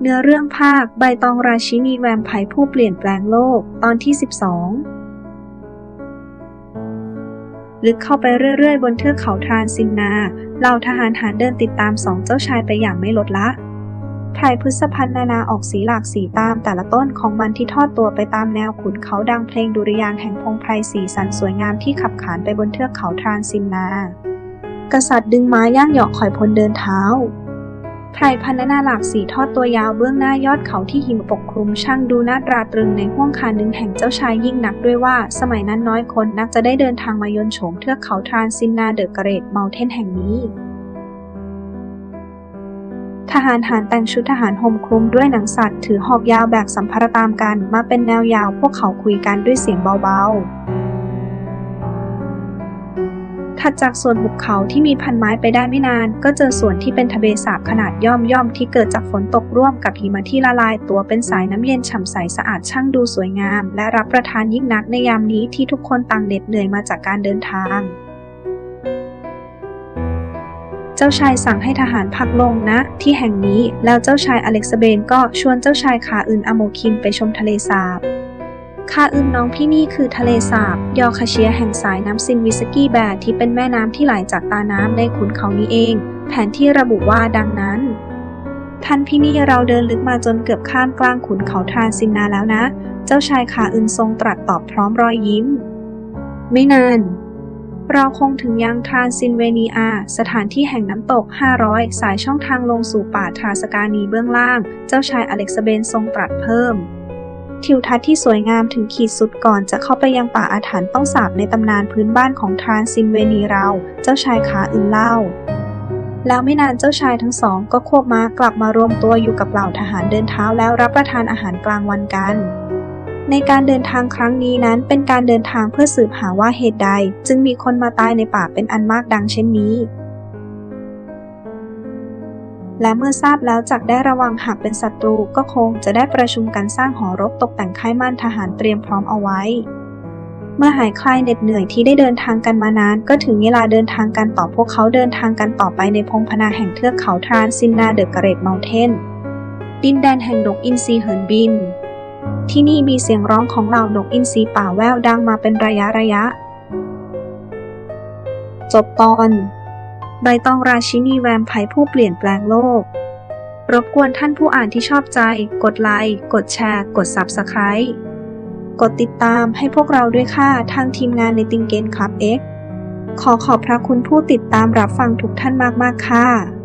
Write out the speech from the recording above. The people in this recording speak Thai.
เนื้อเรื่องภาคใบตองราชินีแวมไพร์ผู้เปลี่ยนแปลงโลกตอนที่ 12 ลึกเข้าไปเรื่อยๆ บนเทือกเขาทรานซินนาเหล่าทหารหารเดินติดตามสองเจ้าชายไปอย่างไม่ลดละไพรพฤษพันนานาออกสีหลากสีตามแต่ละต้นของมันที่ทอดตัวไปตามแนวขุนเขาดังเพลงดุริยางแห่งพงไพรสีสันสวยงามที่ขับขานไปบนเทือกเขาทรานซินนา กษัตริย์ดึงม้าย่างเหยาะคอยพลเดินเท้า ไพรพันนานาหลากสีทอดตัวยาวเบื้องหน้ายอดเขาที่หิมปกคลุมช่างดูน่าตราตรึงในห้วงคานึงแห่งเจ้าชายยิ่งนักด้วยว่า สมัยนั้นน้อยคนนักจะได้เดินทางมายน์โฉมเทือกเขาทรานซินนาเดอะเกรดเมลเทนแห่งนี้ทหารหารแต่งชุดทหารห่มคลุมด้วยหนังสัตว์ถือหอกยาวแบกสัมภาระตามกัน มาเป็นแนวยาวพวกเขาคุยกันด้วยเสียงเบาๆ ถัดจากส่วนหุบเขาที่มีพันไม้ไปได้ไม่นาน ก็เจอส่วนที่เป็นทะเลสาบขนาดย่อมย่อมๆที่เกิดจากฝนตกร่วมกับหิมะที่ละลายตัวเป็นสายน้ำเย็นฉ่ำใสสะอาดช่างดูสวยงาม และรับประทานยิ่งนักในยามนี้ที่ทุกคนต่างเหน็ดเหนื่อยมาจากการเดินทางเจ้าชายสั่งให้ทหารพักลงนะ ที่แห่งนี้แล้วเจ้าชายอเล็กซาเบนก็ชวนเจ้าชายขาอื่นอโมคินไปชมทะเลสาบ คาอึนน้องพี่นี่คือทะเลสาบ ยอคาเชียแห่งสายน้ำซินวิสกี้แบร์ที่เป็นแม่น้ำที่ไหลจากตาน้ำในขุนเขานี้เอง แผนที่ระบุว่าดังนั้น ท่านพี่นี่เราเดินลึกมาจนเกือบข้ามกลางขุนเขาทรานซินนาแล้วนะ เจ้าชายขาอึนทรงตรัสตอบพร้อมรอยยิ้ม ไม่นานเราคงถึงยังทรานซินเวเนีย สถานที่แห่งน้ำตก 500 สายช่องทางลงสู่ป่าทราสกานีเบื้องล่าง เจ้าชายอเล็กซาเบนทรงตรัสเพิ่ม ทิวทัศน์ที่สวยงามถึงขีดสุดก่อนจะเข้าไปยังป่าอาถรรพ์ต้องสาบในตำนานพื้นบ้านของทรานซินเวเนีเรา เจ้าชายขาอึนเล่า แล้วไม่นานเจ้าชายทั้งสองก็ควบม้ากลับมารวมตัวอยู่กับเหล่าทหารเดินเท้าแล้วรับประทานอาหารกลางวันกัน ในการเดินทางครั้งนี้นั้นเป็นการเดินทางเพื่อสืบหาว่าเหตุใด จึงมีคนมาตายในป่าเป็นอันมากดังเช่นนี้ และเมื่อทราบแล้วจักได้ระวังหากเป็นศัตรูก็คงจะได้ประชุมกันสร้างหอรบตกแต่งค่ายมั่นทหารเตรียมพร้อมเอาไว้ เมื่อหายคลายเหน็ดเหนื่อยที่ได้เดินทางกันมานาน ก็ถึงเวลาเดินทางกันต่อพวกเขาเดินทางกันต่อไปในพงพนาแห่งเทือกเขาทรานซินนาเดอะเกรดเมลเทนดินแดนแห่งนกอินทรีเหินบิน ที่นี่มีเสียงร้องของเหล่านกอินทรีป่าแววดังมาเป็นระยะระยะ จบตอน ใบตองราชินีแวมไพร์ผู้เปลี่ยนแปลงโลก รบกวนท่านผู้อ่านที่ชอบใจ กดไลค์ กดแชร์ กด Subscribe กดติดตามให้พวกเราด้วยค่ะทางทีมงานในติงเกนคลับ X ขอขอบพระคุณผู้ติดตามรับฟังทุกท่านมาก ๆ ค่ะ